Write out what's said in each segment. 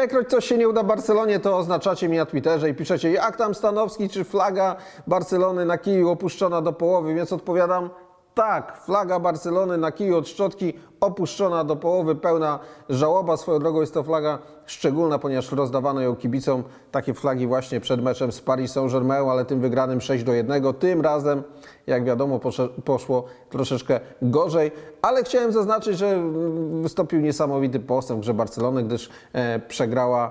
ilekroć coś się nie uda Barcelonie, to oznaczacie mi na Twitterze i piszecie, jak tam Stanowski, czy flaga Barcelony na kiju opuszczona do połowy, więc odpowiadam, tak, flaga Barcelony na kiju od szczotki opuszczona do połowy, pełna żałoba. Swoją drogą jest to flaga szczególna, ponieważ rozdawano ją kibicom takie flagi właśnie przed meczem z Paris Saint-Germain, ale tym wygranym 6 do 1. Tym razem, jak wiadomo, poszło troszeczkę gorzej, ale chciałem zaznaczyć, że wystąpił niesamowity postęp grze Barcelony, gdyż e, przegrała e,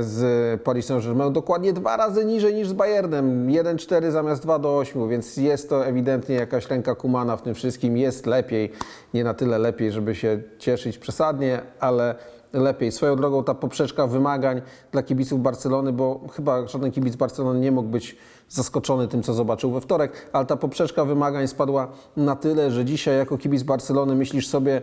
z Paris Saint-Germain dokładnie dwa razy niżej niż z Bayernem. 1-4 zamiast 2 do 8, więc jest to ewidentnie jakaś ręka Kumana w tym wszystkim. Jest lepiej, nie na tyle lepiej, żeby się cieszyć przesadnie, ale lepiej. Swoją drogą ta poprzeczka wymagań dla kibiców Barcelony, bo chyba żaden kibic Barcelony nie mógł być zaskoczony tym, co zobaczył we wtorek, ale ta poprzeczka wymagań spadła na tyle, że dzisiaj jako kibic Barcelony myślisz sobie,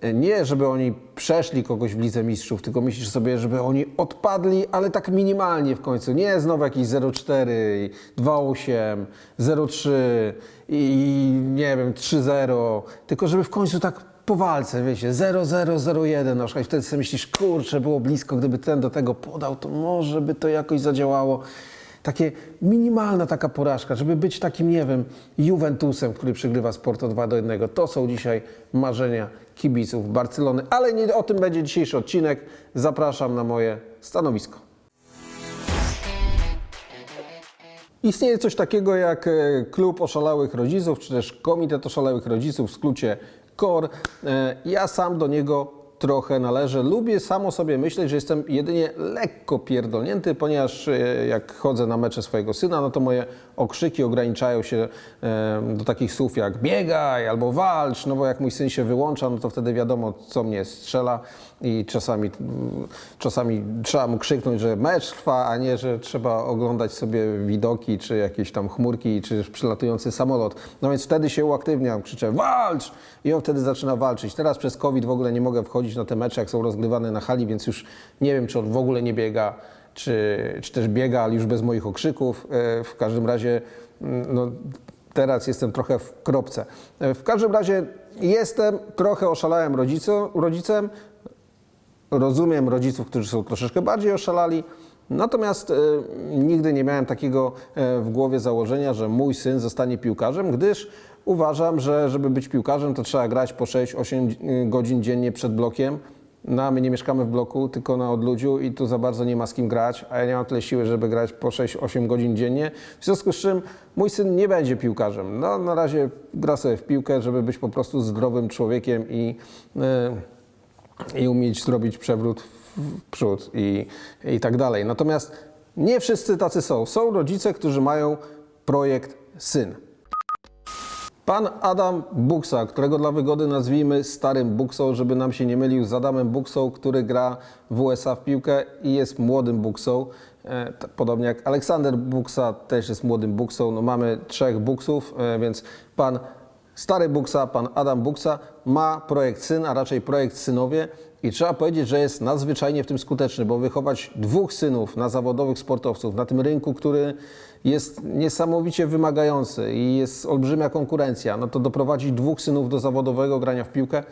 e, nie, żeby oni przeszli kogoś w Lidze Mistrzów, tylko myślisz sobie, żeby oni odpadli, ale tak minimalnie w końcu. Nie znowu jakieś 0,4, 2,8, 0,3 i nie wiem, 3,0, tylko żeby w końcu tak po walce, wiecie, 0-0-0-1 na przykład. I wtedy sobie myślisz, kurczę, było blisko, gdyby ten do tego podał, to może by to jakoś zadziałało. Takie minimalna taka porażka, żeby być takim, nie wiem, Juventusem, który przegrywa Sporto 2 do 1. To są dzisiaj marzenia kibiców Barcelony, ale nie o tym będzie dzisiejszy odcinek. Zapraszam na moje stanowisko. Istnieje coś takiego jak e, Klub Oszalałych Rodziców, czy też Komitet Oszalałych Rodziców, w skrócie KOR. E, Ja sam do niego trochę należę. Lubię samo sobie myśleć, że jestem jedynie lekko pierdolnięty, ponieważ e, jak chodzę na mecze swojego syna, no to moje okrzyki ograniczają się do takich słów jak biegaj albo walcz, no bo jak mój syn się wyłącza, no to wtedy wiadomo, co mnie strzela i czasami, czasami trzeba mu krzyknąć, że mecz trwa, a nie, że trzeba oglądać sobie widoki, czy jakieś tam chmurki, czy przylatujący samolot. No więc wtedy się uaktywniam, krzyczę walcz i on wtedy zaczyna walczyć. Teraz przez COVID w ogóle nie mogę wchodzić na te mecze, jak są rozgrywane na hali, więc już nie wiem, czy on w ogóle nie biega, czy, czy też biega, ale już bez moich okrzyków. E, W każdym razie, mm, no, teraz jestem trochę w kropce. E, W każdym razie jestem trochę oszalałem rodzicem, rodzicem. Rozumiem rodziców, którzy są troszeczkę bardziej oszalali. Natomiast e, nigdy nie miałem takiego w głowie założenia, że mój syn zostanie piłkarzem, gdyż uważam, że żeby być piłkarzem, to trzeba grać po 6-8 godzin dziennie przed blokiem. No, a my nie mieszkamy w bloku, tylko na odludziu i tu za bardzo nie ma z kim grać, a ja nie mam tyle siły, żeby grać po 6-8 godzin dziennie. W związku z czym mój syn nie będzie piłkarzem. No, na razie gra sobie w piłkę, żeby być po prostu zdrowym człowiekiem i, e, i umieć zrobić przewrót w przód i, i tak dalej. Natomiast nie wszyscy tacy są. Są rodzice, którzy mają projekt syn. Pan Adam Buksa, którego dla wygody nazwijmy starym Buksą, żeby nam się nie mylił z Adamem Buksą, który gra w USA w piłkę i jest młodym Buksą. E, Podobnie jak Aleksander Buksa też jest młodym Buksą. No mamy trzech Buksów, e, więc pan stary Buksa, pan Adam Buksa ma projekt syn, a raczej projekt synowie i trzeba powiedzieć, że jest nadzwyczajnie w tym skuteczny, bo wychować dwóch synów na zawodowych sportowców na tym rynku, który jest niesamowicie wymagający i jest olbrzymia konkurencja, no to doprowadzić dwóch synów do zawodowego grania w piłkę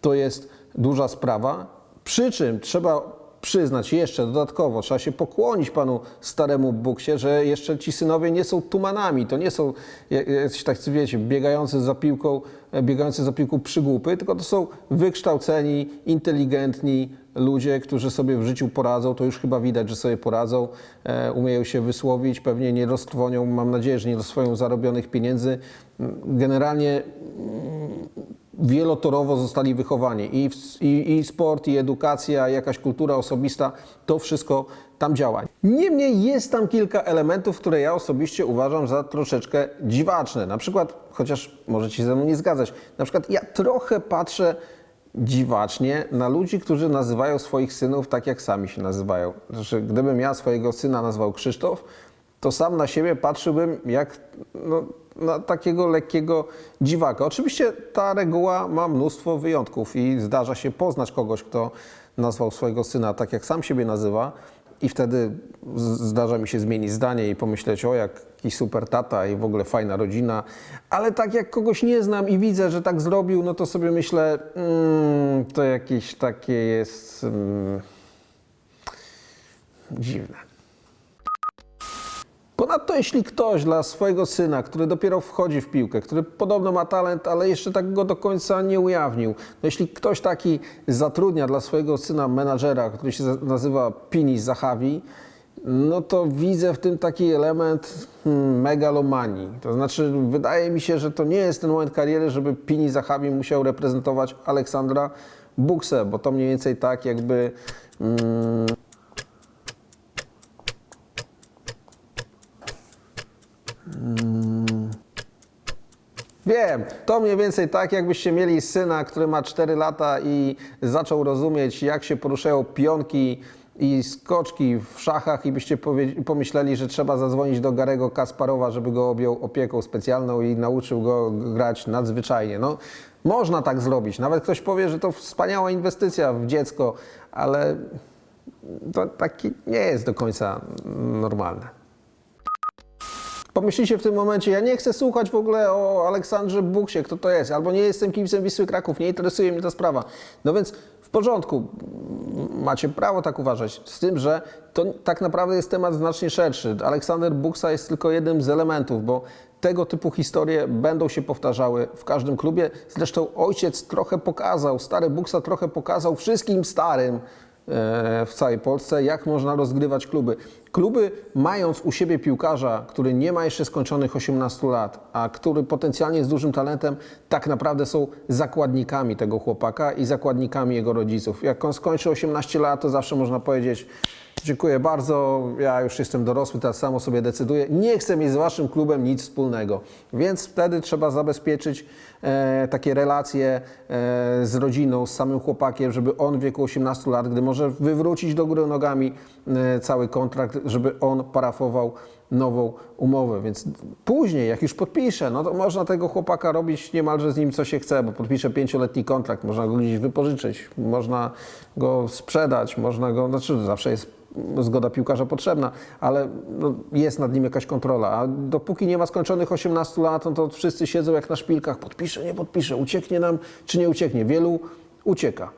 to jest duża sprawa. Przy czym trzeba przyznać jeszcze dodatkowo, trzeba się pokłonić panu staremu Buksie, że jeszcze ci synowie nie są tumanami, to nie są jacyś tacy, wiecie, biegający za piłką, biegający za piłką przygłupy, tylko to są wykształceni, inteligentni ludzie, którzy sobie w życiu poradzą, to już chyba widać, że sobie poradzą, e, umieją się wysłowić, pewnie nie roztrwonią, mam nadzieję, że nie roztrwonią zarobionych pieniędzy. Generalnie wielotorowo zostali wychowani. I, i, I sport, i edukacja, jakaś kultura osobista, to wszystko tam działa. Niemniej jest tam kilka elementów, które ja osobiście uważam za troszeczkę dziwaczne. Na przykład, chociaż możecie się ze mną nie zgadzać, na przykład ja trochę patrzę dziwacznie na ludzi, którzy nazywają swoich synów tak, jak sami się nazywają. Znaczy, gdybym ja swojego syna nazwał Krzysztof, to sam na siebie patrzyłbym jak no, na takiego lekkiego dziwaka. Oczywiście ta reguła ma mnóstwo wyjątków i zdarza się poznać kogoś, kto nazwał swojego syna tak, jak sam siebie nazywa i wtedy zdarza mi się zmienić zdanie i pomyśleć, o jaki super tata i w ogóle fajna rodzina, ale tak jak kogoś nie znam i widzę, że tak zrobił, no to sobie myślę, mm, to jakieś takie jest... Mm, dziwne. Ponadto jeśli ktoś dla swojego syna, który dopiero wchodzi w piłkę, który podobno ma talent, ale jeszcze tak go do końca nie ujawnił, no jeśli ktoś taki zatrudnia dla swojego syna menadżera, który się nazywa Pini Zahavi, no to widzę w tym taki element hmm, megalomanii. To znaczy wydaje mi się, że to nie jest ten moment kariery, żeby Pini Zahavi musiał reprezentować Aleksandra Buksę, bo to mniej więcej tak jakby... Mm, Wiem, to mniej więcej tak, jakbyście mieli syna, który ma 4 lata i zaczął rozumieć, jak się poruszają pionki i skoczki w szachach i byście pomyśleli, że trzeba zadzwonić do Garego Kasparowa, żeby go objął opieką specjalną i nauczył go grać nadzwyczajnie. No, można tak zrobić. Nawet ktoś powie, że to wspaniała inwestycja w dziecko, ale to taki nie jest do końca normalne. Pomyślicie w tym momencie, ja nie chcę słuchać w ogóle o Aleksandrze Buksie, kto to jest, albo nie jestem kibicem Wisły Kraków, nie interesuje mnie ta sprawa. No więc w porządku, macie prawo tak uważać, z tym, że to tak naprawdę jest temat znacznie szerszy. Aleksander Buksa jest tylko jednym z elementów, bo tego typu historie będą się powtarzały w każdym klubie. Zresztą ojciec trochę pokazał, stary Buksa trochę pokazał wszystkim starym, w całej Polsce, jak można rozgrywać kluby. Kluby, mając u siebie piłkarza, który nie ma jeszcze skończonych 18 lat, a który potencjalnie jest dużym talentem, tak naprawdę są zakładnikami tego chłopaka i zakładnikami jego rodziców. Jak on skończy 18 lat, to zawsze można powiedzieć: Dziękuję bardzo, ja już jestem dorosły, teraz samo sobie decyduję. Nie chcę mieć z waszym klubem nic wspólnego. Więc wtedy trzeba zabezpieczyć e, takie relacje e, z rodziną, z samym chłopakiem, żeby on w wieku 18 lat, gdy może wywrócić do góry nogami e, cały kontrakt, żeby on parafował nową umowę. Więc później, jak już podpisze, no to można tego chłopaka robić niemalże z nim co się chce, bo podpisze pięcioletni kontrakt, można go gdzieś wypożyczyć, można go sprzedać, można go, znaczy zawsze jest zgoda piłkarza potrzebna, ale no, jest nad nim jakaś kontrola. A dopóki nie ma skończonych 18 lat, no to wszyscy siedzą jak na szpilkach, podpisze, nie podpisze, ucieknie nam czy nie ucieknie. Wielu ucieka.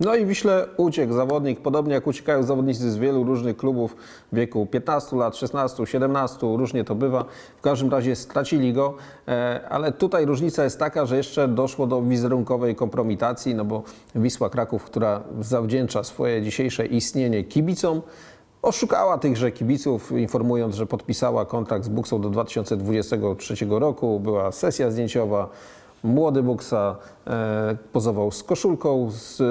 No i Wiśle uciekł zawodnik, podobnie jak uciekają zawodnicy z wielu różnych klubów w wieku 15 lat, 16, 17, różnie to bywa. W każdym razie stracili go, e, ale tutaj różnica jest taka, że jeszcze doszło do wizerunkowej kompromitacji, no bo Wisła Kraków, która zawdzięcza swoje dzisiejsze istnienie kibicom, oszukała tychże kibiców, informując, że podpisała kontrakt z Buksą do 2023 roku. Była sesja zdjęciowa, Młody Buksa e, pozował z koszulką z, e,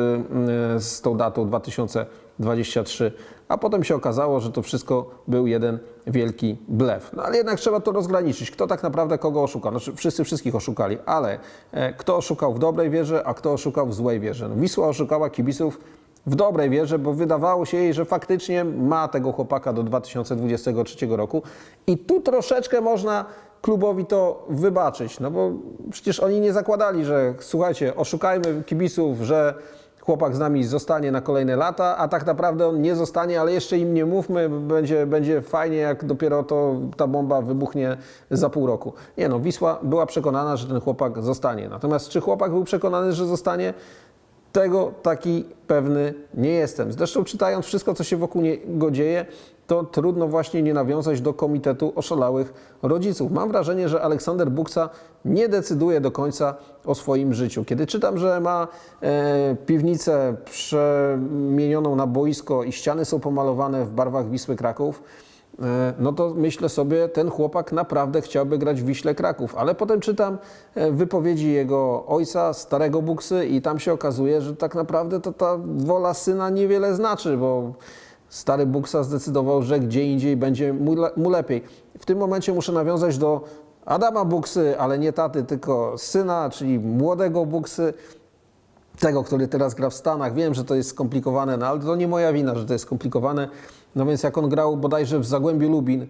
z tą datą 2023, a potem się okazało, że to wszystko był jeden wielki blef. No ale jednak trzeba to rozgraniczyć. Kto tak naprawdę kogo oszukał? Znaczy wszyscy wszystkich oszukali, ale e, kto oszukał w dobrej wierze, a kto oszukał w złej wierze? No, Wisła oszukała kibiców w dobrej wierze, bo wydawało się jej, że faktycznie ma tego chłopaka do 2023 roku i tu troszeczkę można klubowi to wybaczyć, no bo przecież oni nie zakładali, że słuchajcie, oszukajmy kibiców, że chłopak z nami zostanie na kolejne lata, a tak naprawdę on nie zostanie, ale jeszcze im nie mówmy, będzie, będzie fajnie, jak dopiero to ta bomba wybuchnie za pół roku. Nie no, Wisła była przekonana, że ten chłopak zostanie. Natomiast czy chłopak był przekonany, że zostanie? Tego taki pewny nie jestem. Zresztą czytając wszystko, co się wokół niego dzieje, to trudno właśnie nie nawiązać do Komitetu Oszalałych Rodziców. Mam wrażenie, że Aleksander Buksa nie decyduje do końca o swoim życiu. Kiedy czytam, że ma e, piwnicę przemienioną na boisko i ściany są pomalowane w barwach Wisły Kraków, no to myślę sobie, ten chłopak naprawdę chciałby grać w Wiśle Kraków. Ale potem czytam e, wypowiedzi jego ojca, starego Buksy i tam się okazuje, że tak naprawdę to ta wola syna niewiele znaczy, bo stary Buksa zdecydował, że gdzie indziej będzie mu, le- mu lepiej. W tym momencie muszę nawiązać do Adama Buksy, ale nie taty, tylko syna, czyli młodego Buksy tego, który teraz gra w Stanach. Wiem, że to jest skomplikowane, no ale to nie moja wina, że to jest skomplikowane. No więc jak on grał bodajże w Zagłębiu Lubin,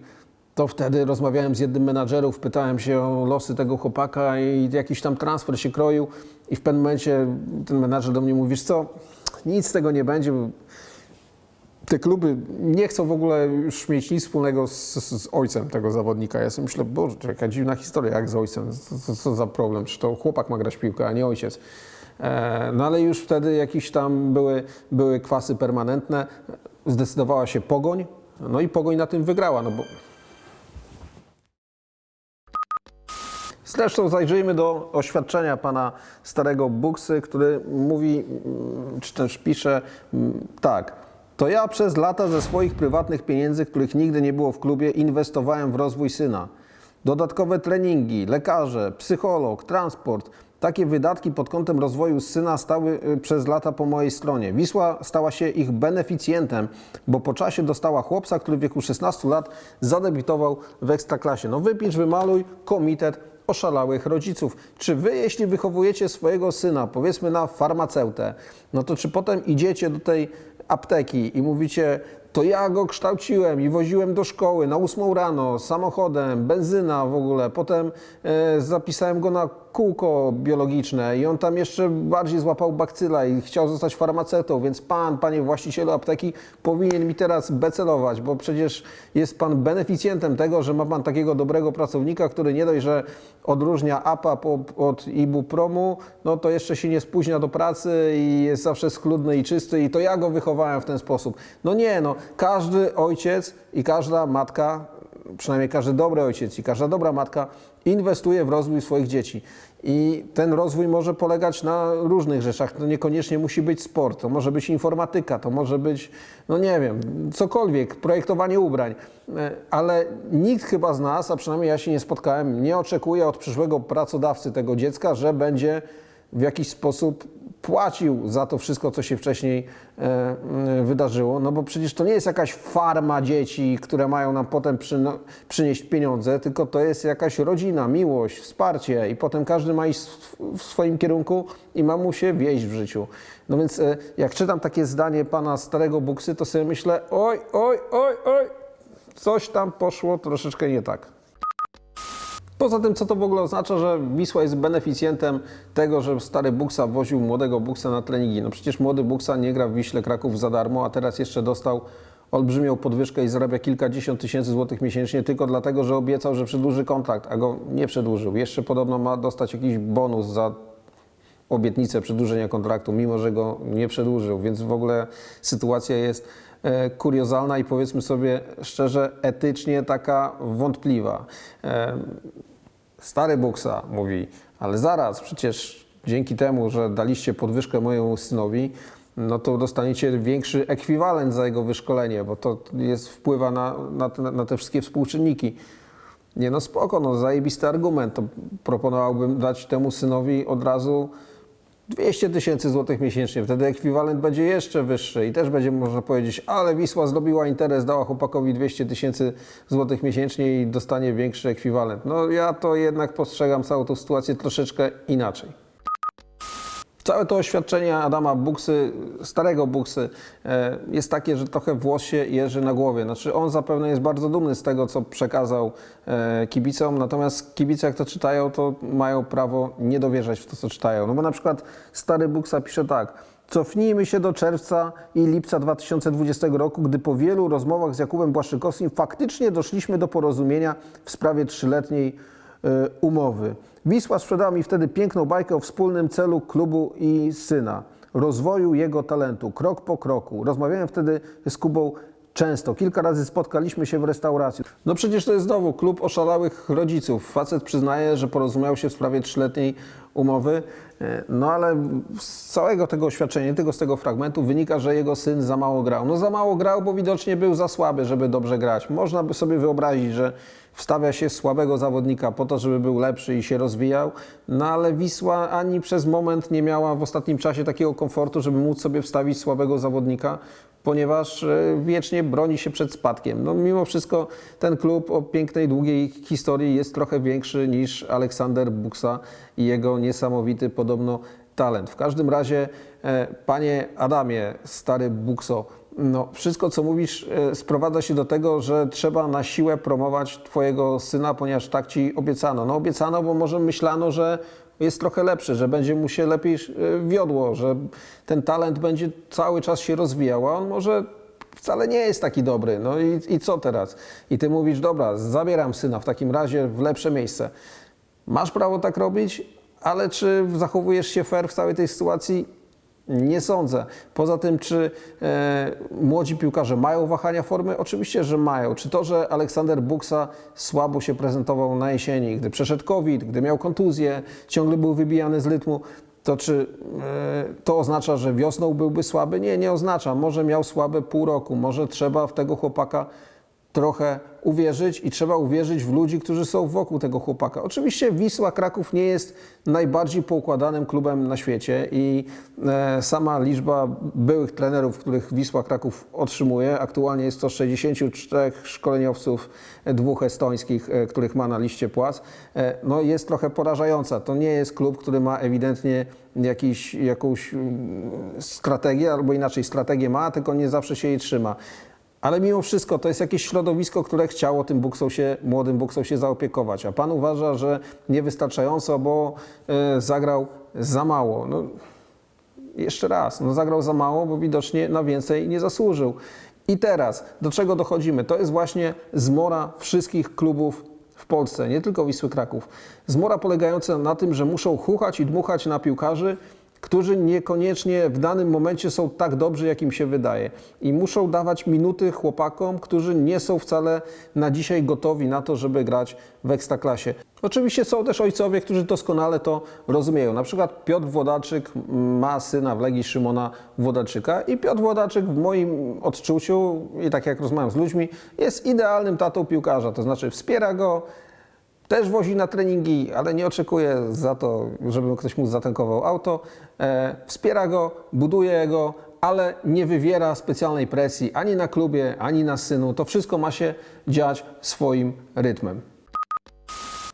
to wtedy rozmawiałem z jednym menadżerów, pytałem się o losy tego chłopaka i jakiś tam transfer się kroił i w pewnym momencie ten menadżer do mnie mówi, co, nic z tego nie będzie, te kluby nie chcą w ogóle już mieć nic wspólnego z, z, ojcem tego zawodnika. Ja sobie myślę, boże, jaka dziwna historia, jak z ojcem, co, co, za problem, czy to chłopak ma grać piłkę, a nie ojciec. E, no ale już wtedy jakieś tam były, były kwasy permanentne. Zdecydowała się Pogoń, no i Pogoń na tym wygrała, no bo Zresztą zajrzyjmy do oświadczenia pana starego Buksy, który mówi, mm, czy też pisze mm, tak. To ja przez lata ze swoich prywatnych pieniędzy, których nigdy nie było w klubie, inwestowałem w rozwój syna. Dodatkowe treningi, lekarze, psycholog, transport. Takie wydatki pod kątem rozwoju syna stały y, przez lata po mojej stronie. Wisła stała się ich beneficjentem, bo po czasie dostała chłopca, który w wieku 16 lat zadebiutował w Ekstraklasie. No wypisz, wymaluj, komitet oszalałych rodziców. Czy wy, jeśli wychowujecie swojego syna, powiedzmy na farmaceutę, no to czy potem idziecie do tej apteki i mówicie, to ja go kształciłem i woziłem do szkoły na ósmą rano samochodem, benzyna w ogóle, potem e, zapisałem go na kółko biologiczne i on tam jeszcze bardziej złapał bakcyla i chciał zostać farmaceutą, więc pan, panie właścicielu apteki, powinien mi teraz becelować, bo przecież jest pan beneficjentem tego, że ma pan takiego dobrego pracownika, który nie dość, że odróżnia APA od ibupromu, no to jeszcze się nie spóźnia do pracy i jest zawsze schludny i czysty i to ja go wychowałem w ten sposób. No nie, no każdy ojciec i każda matka przynajmniej każdy dobry ojciec i każda dobra matka inwestuje w rozwój swoich dzieci. I ten rozwój może polegać na różnych rzeczach. To niekoniecznie musi być sport, to może być informatyka, to może być, no nie wiem, cokolwiek, projektowanie ubrań. E, Ale nikt chyba z nas, a przynajmniej ja się nie spotkałem, nie oczekuje od przyszłego pracodawcy tego dziecka, że będzie w jakiś sposób płacił za to wszystko, co się wcześniej e, wydarzyło, no bo przecież to nie jest jakaś farma dzieci, które mają nam potem przynieść pieniądze, tylko to jest jakaś rodzina, miłość, wsparcie i potem każdy ma iść w- w swoim kierunku i ma mu się wieść w życiu. No więc e, jak czytam takie zdanie pana starego Buksy, to sobie myślę, oj, oj, oj, oj, coś tam poszło troszeczkę nie tak. Poza tym, co to w ogóle oznacza, że Wisła jest beneficjentem tego, że stary Buksa woził młodego Buksa na treningi. No przecież młody Buksa nie gra w Wiśle Kraków za darmo, a teraz jeszcze dostał olbrzymią podwyżkę i zarabia kilkadziesiąt tysięcy złotych miesięcznie tylko dlatego, że obiecał, że przedłuży kontrakt, a go nie przedłużył. Jeszcze podobno ma dostać jakiś bonus za obietnicę przedłużenia kontraktu, mimo że go nie przedłużył, więc w ogóle sytuacja jest e, kuriozalna i powiedzmy sobie szczerze, etycznie taka wątpliwa. Stary Buksa mówi, ale zaraz, przecież dzięki temu, że daliście podwyżkę mojemu synowi, no to dostaniecie większy ekwiwalent za jego wyszkolenie, bo to jest wpływa na, na, te, na te wszystkie współczynniki. Nie no spoko, no zajebisty argument. To proponowałbym dać temu synowi od razu 200 tysięcy złotych miesięcznie. Wtedy ekwiwalent będzie jeszcze wyższy i też będzie można powiedzieć, ale Wisła zrobiła interes, dała chłopakowi 200 tysięcy złotych miesięcznie i dostanie większy ekwiwalent. No ja to jednak postrzegam całą tą sytuację troszeczkę inaczej. Całe to oświadczenie Adama Buksy, starego Buksy, e, jest takie, że trochę włos się jeży na głowie. Znaczy on zapewne jest bardzo dumny z tego, co przekazał e, kibicom, natomiast kibice jak to czytają, to mają prawo nie dowierzać w to, co czytają. No bo na przykład stary Buksa pisze tak. Cofnijmy się do czerwca i lipca 2020 roku, gdy po wielu rozmowach z Jakubem Błaszczykowskim faktycznie doszliśmy do porozumienia w sprawie trzyletniej e, umowy. Wisła sprzedała mi wtedy piękną bajkę o wspólnym celu klubu i syna, rozwoju jego talentu, krok po kroku. Rozmawiałem wtedy z Kubą często, kilka razy spotkaliśmy się w restauracji. No przecież to jest znowu klub oszalałych rodziców. Facet przyznaje, że porozumiał się w sprawie trzyletniej umowy, e, no ale z całego tego oświadczenia, tylko z tego fragmentu, wynika, że jego syn za mało grał. No za mało grał, bo widocznie był za słaby, żeby dobrze grać. Można by sobie wyobrazić, że wstawia się słabego zawodnika po to, żeby był lepszy i się rozwijał, no ale Wisła ani przez moment nie miała w ostatnim czasie takiego komfortu, żeby móc sobie wstawić słabego zawodnika, ponieważ e, wiecznie broni się przed spadkiem. No mimo wszystko ten klub o pięknej, długiej historii jest trochę większy niż Aleksander Buksa i jego niesamowity podobno talent. W każdym razie, e, panie Adamie, stary Bukso, no, wszystko, co mówisz, e, sprowadza się do tego, że trzeba na siłę promować Twojego syna, ponieważ tak Ci obiecano. No, obiecano, bo może myślano, że jest trochę lepszy, że będzie mu się lepiej e, wiodło, że ten talent będzie cały czas się rozwijał, a on może wcale nie jest taki dobry. No i, i co teraz? I Ty mówisz, dobra, zabieram syna w takim razie w lepsze miejsce. Masz prawo tak robić, ale czy zachowujesz się fair w całej tej sytuacji? Nie sądzę. Poza tym, czy e, młodzi piłkarze mają wahania formy? Oczywiście, że mają. Czy to, że Aleksander Buksa słabo się prezentował na jesieni, gdy przeszedł COVID, gdy miał kontuzję, ciągle był wybijany z rytmu, to czy e, to oznacza, że wiosną byłby słaby? Nie, nie oznacza. Może miał słabe pół roku, może trzeba w tego chłopaka trochę uwierzyć i trzeba uwierzyć w ludzi, którzy są wokół tego chłopaka. Oczywiście Wisła Kraków nie jest najbardziej poukładanym klubem na świecie i e, sama liczba byłych trenerów, których Wisła Kraków otrzymuje, aktualnie jest to 64 szkoleniowców, e, dwóch estońskich, e, których ma na liście płac, no jest trochę porażająca. To nie jest klub, który ma ewidentnie jakiś, jakąś mm, strategię, albo inaczej strategię ma, tylko nie zawsze się jej trzyma. Ale mimo wszystko to jest jakieś środowisko, które chciało tym buksą się, młodym buksą się zaopiekować. A pan uważa, że niewystarczająco, bo e, zagrał za mało. No, jeszcze raz, no zagrał za mało, bo widocznie na więcej nie zasłużył. I teraz, do czego dochodzimy? To jest właśnie zmora wszystkich klubów w Polsce, nie tylko Wisły Kraków. Zmora polegająca na tym, że muszą chuchać i dmuchać na piłkarzy, którzy niekoniecznie w danym momencie są tak dobrzy, jak im się wydaje. I muszą dawać minuty chłopakom, którzy nie są wcale na dzisiaj gotowi na to, żeby grać w ekstraklasie. Oczywiście są też ojcowie, którzy doskonale to rozumieją. Na przykład Piotr Włodarczyk ma syna w Legii Szymona Włodarczyka i Piotr Włodarczyk w moim odczuciu i tak jak rozmawiam z ludźmi, jest idealnym tatą piłkarza. To znaczy wspiera go, też wozi na treningi, ale nie oczekuje za to, żeby ktoś mu zatankował auto. E, wspiera go, buduje go, ale nie wywiera specjalnej presji ani na klubie, ani na synu. To wszystko ma się dziać swoim rytmem.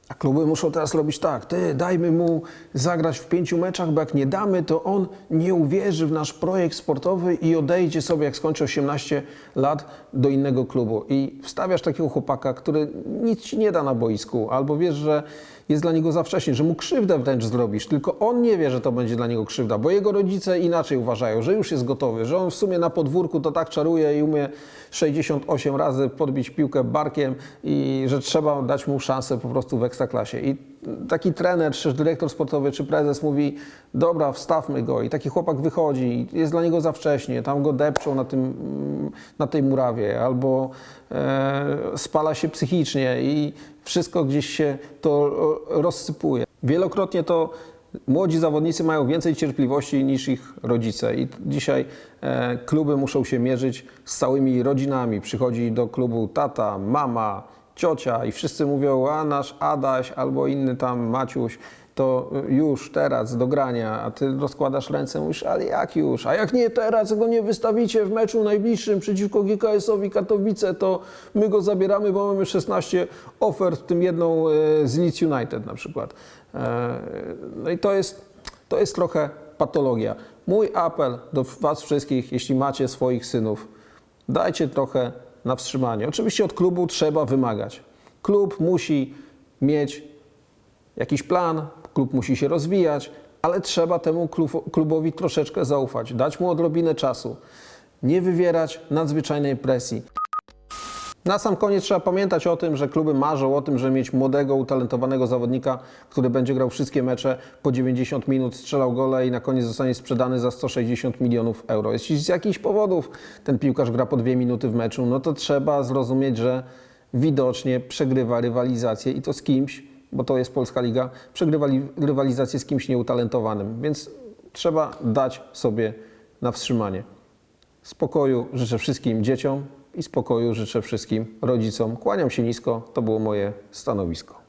A kluby muszą teraz robić tak, ty dajmy mu zagrać w pięciu meczach, bo jak nie damy, to on nie uwierzy w nasz projekt sportowy i odejdzie sobie, jak skończy 18 lat, do innego klubu. I wstawiasz takiego chłopaka, który nic ci nie da na boisku, albo wiesz, że jest dla niego za wcześnie, że mu krzywdę wręcz zrobisz, tylko on nie wie, że to będzie dla niego krzywda, bo jego rodzice inaczej uważają, że już jest gotowy, że on w sumie na podwórku to tak czaruje i umie 68 razy podbić piłkę barkiem i że trzeba dać mu szansę po prostu w ekstraklasie. I taki trener, czy dyrektor sportowy, czy prezes mówi, dobra, wstawmy go i taki chłopak wychodzi, jest dla niego za wcześnie, tam go depczą na, tym, na tej murawie, albo e, spala się psychicznie i wszystko gdzieś się to rozsypuje. Wielokrotnie to młodzi zawodnicy mają więcej cierpliwości niż ich rodzice i dzisiaj e, kluby muszą się mierzyć z całymi rodzinami. Przychodzi do klubu tata, mama, ciocia i wszyscy mówią, a nasz Adaś albo inny tam Maciuś, to już teraz do grania, a ty rozkładasz ręce, mówisz, ale jak już? A jak nie teraz, go nie wystawicie w meczu najbliższym przeciwko GKS-owi Katowice, to my go zabieramy, bo mamy 16 ofert, w tym jedną e, z Leeds United na przykład. E, No i to jest, to jest trochę patologia. Mój apel do Was wszystkich, jeśli macie swoich synów, dajcie trochę na wstrzymanie. Oczywiście od klubu trzeba wymagać. Klub musi mieć jakiś plan, klub musi się rozwijać, ale trzeba temu klub, klubowi troszeczkę zaufać, dać mu odrobinę czasu, nie wywierać nadzwyczajnej presji. Na sam koniec trzeba pamiętać o tym, że kluby marzą o tym, żeby mieć młodego, utalentowanego zawodnika, który będzie grał wszystkie mecze po 90 minut, strzelał gole i na koniec zostanie sprzedany za 160 milionów euro. Jeśli z jakichś powodów ten piłkarz gra po dwie minuty w meczu, no to trzeba zrozumieć, że widocznie przegrywa rywalizację i to z kimś, bo to jest Polska Liga, przegrywa li- rywalizację z kimś nieutalentowanym, więc trzeba dać sobie na wstrzymanie. Spokoju życzę wszystkim dzieciom i spokoju życzę wszystkim rodzicom. Kłaniam się nisko, to było moje stanowisko.